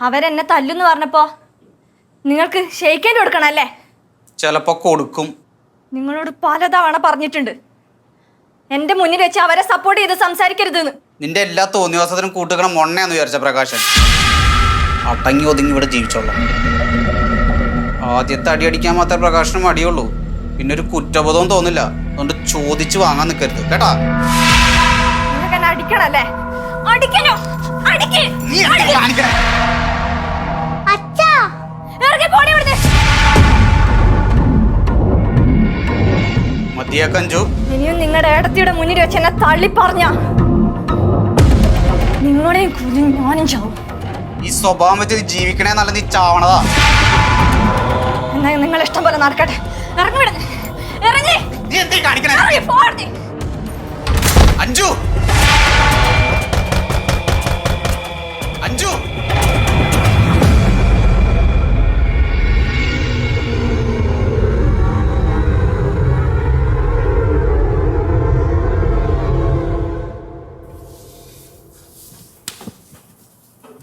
അവരെന്നെ തല്ലുന്ന് പറഞ്ഞപ്പോ നിങ്ങൾക്ക് ഷെയ്ക്കേണ്ടി കൊടുക്കണം അല്ലേ? ചിലപ്പോ കൊടുക്കും. നിങ്ങളോട് പലതവണ പറഞ്ഞിട്ടുണ്ട്. എന്റെ മുന്നിൽ വെച്ച് അവരെ സപ്പോർട്ട് ചെയ്ത് സംസാരിക്കരുതെന്ന്. നിന്റെ എല്ലാ തോന്നിവാസത്തിനും കൂട്ടുകണം മൊണ്ണയാന്ന് വിചാരിച്ച പ്രകാശൻ. അടങ്ങി ഒതുങ്ങി ഇവിടെ ജീവിച്ചോളാം. ആദ്യത്തെ അടി അടിക്കാൻ മാത്രമേ പ്രകാശനും അടിയുള്ളൂ പിന്നെ ഒരു കുറ്റബോധവും തോന്നില്ല. അതുകൊണ്ട് ചോദിച്ചു വാങ്ങാൻ നിൽക്കരുത്. കേട്ടാ? അടിക്കണല്ലേ അടിക്കണോ അടിക്ക്! മതിയാക്കഞ്ചു ഇനിയും നിങ്ങളുടെ ഏടത്തിയുടെ മുന്നിൽ വെച്ച് എന്നെ തള്ളി പറഞ്ഞ നിങ്ങളുടെയും കുഞ്ഞു ഞാനും ചാവും. ഈ സ്വഭാവം വെച്ച് ജീവിക്കണേ നല്ല നീ ചാവണതാ എന്നാ നിങ്ങൾ ഇഷ്ടം പോലെ നടക്കട്ടെ. ഇറങ്ങി വിടുന്നു ഇറങ്ങി. നീ എന്തേ കാണിക്കണേ? അഞ്ചു.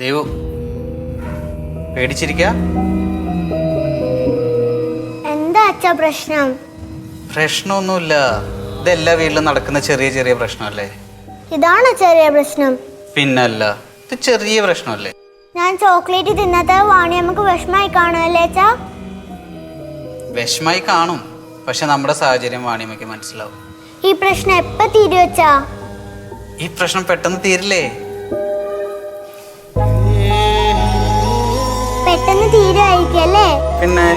ദേവു പേടിച്ചിരിക്ക? എന്താ അച്ഛാ പ്രശ്നം? പ്രശ്നമൊന്നുമില്ല. ഇതെല്ലാ വീട്ടിലും നടക്കുന്ന ചെറിയ ചെറിയ പ്രശ്നമല്ലേ? ഇതാണ് ചെറിയ പ്രശ്നം? പിന്നല്ല ഇത് ചെറിയ പ്രശ്നമല്ലേ? ഞാൻ ചോക്ലേറ്റ് തിന്നാത്ത വാണി നമുക്ക് വിഷമായി കാണുമല്ലേ അച്ഛാ? വിഷമായി കാണും. പക്ഷെ നമ്മുടെ സാഹചര്യം വാണിയമ്മയ്ക്ക് മനസ്സിലാവും. ഈ പ്രശ്നം എപ്പ തീരുവച്ചാ ഈ പ്രശ്നം പെട്ടെന്ന് തീരില്ലേ? പെട്ടെന്ന് തീരുമായിരിക്കും അല്ലേ? പിന്നെ?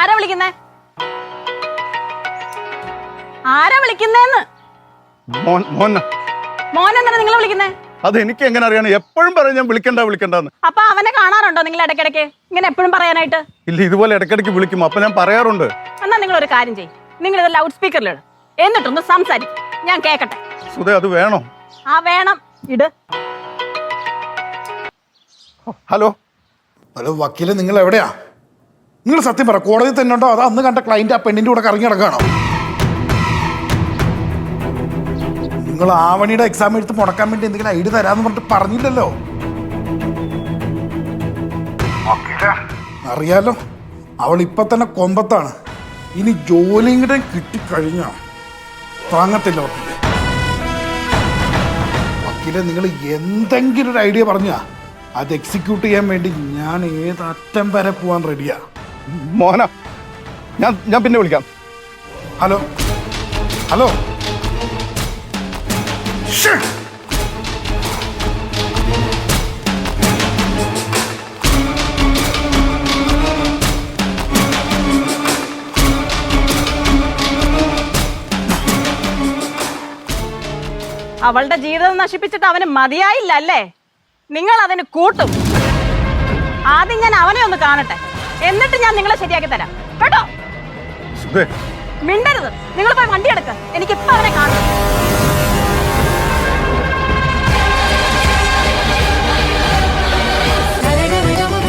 ആരാ വിളിക്കുന്നേ? ആരാ വിളിക്കുന്നേന്ന്? മോൻ മോൻ. മോൻ എന്തിനാ നിങ്ങളെ വിളിക്കുന്നേ? അത് എനിക്ക് എങ്ങനെ അറിയാൻ എപ്പോഴും പറയും ഞാൻ വിളിക്കണ്ട വിളിക്കണ്ടെന്ന്. അപ്പൊ അവനെ കാണാറുണ്ടോ നിങ്ങൾ ഇടയ്ക്കിടയ്ക്ക്? ഇങ്ങനെ എപ്പോഴും പറയാനായിട്ട്? ഇല്ല ഇതുപോലെ ഇടയ്ക്കിടയ്ക്ക് വിളിക്കും. അപ്പൊ ഞാൻ പറയാറുണ്ട്. എന്നാ നിങ്ങൾ ഒരു കാര്യം ചെയ്യും. നിങ്ങൾ ഇത് ലൗഡ് സ്പീക്കറിലിട് എന്നിട്ടൊന്ന് സംസാരിക്കും. ഞാൻ കേക്കട്ടെ. സുധ അത് വേണോ? ആ വേണം. ഇട്. ഹലോ? ഹലോ വക്കീൽ നിങ്ങൾ എവിടെയാ നിങ്ങൾ സത്യം പറ കോടതി തന്നെ ഉണ്ടോ? അതോ അന്ന് കണ്ട ക്ലൈന്റ് ആ പെണ്ണിന്റെ കൂടെ കറങ്ങി നടക്കുകയാണോ? നിങ്ങൾ ആവണിയുടെ എക്സാം എടുത്ത് മുടക്കാൻ വേണ്ടി എന്തെങ്കിലും ഐഡി തരാന്ന് പറഞ്ഞിട്ട് പറഞ്ഞില്ലല്ലോ. അറിയാലോ അവൾ ഇപ്പൊ തന്നെ കൊമ്പത്താണ്. ഇനി ജോലിയും കൂടെ കിട്ടിക്കഴിഞ്ഞാ താങ്ങത്തില്ല വക്കീലെ. വക്കീലെ നിങ്ങൾ എന്തെങ്കിലും ഒരു ഐഡിയ പറഞ്ഞാ അത് എക്സിക്യൂട്ട് ചെയ്യാൻ വേണ്ടി ഞാൻ ഏത് അറ്റം വരെ പോവാൻ റെഡിയാ മോന ഞാൻ ഞാൻ പിന്നെ വിളിക്കാം. Hello hello. അവളുടെ ജീവിതം നശിപ്പിച്ചിട്ട് അവന് മതിയായില്ല അല്ലേ? നിങ്ങൾ അതിന് കൂട്ടും. ആദ്യം ഞാൻ അവനെ ഒന്ന് കാണട്ടെ. എന്നിട്ട് ഞാൻ നിങ്ങളെ ശരിയാക്കി തരാം. കേട്ടോ? മിണ്ടരുത്. നിങ്ങൾ പോയി വണ്ടി എടുക്ക്. എനിക്ക് ഇപ്പൊ അവനെ കാണണം?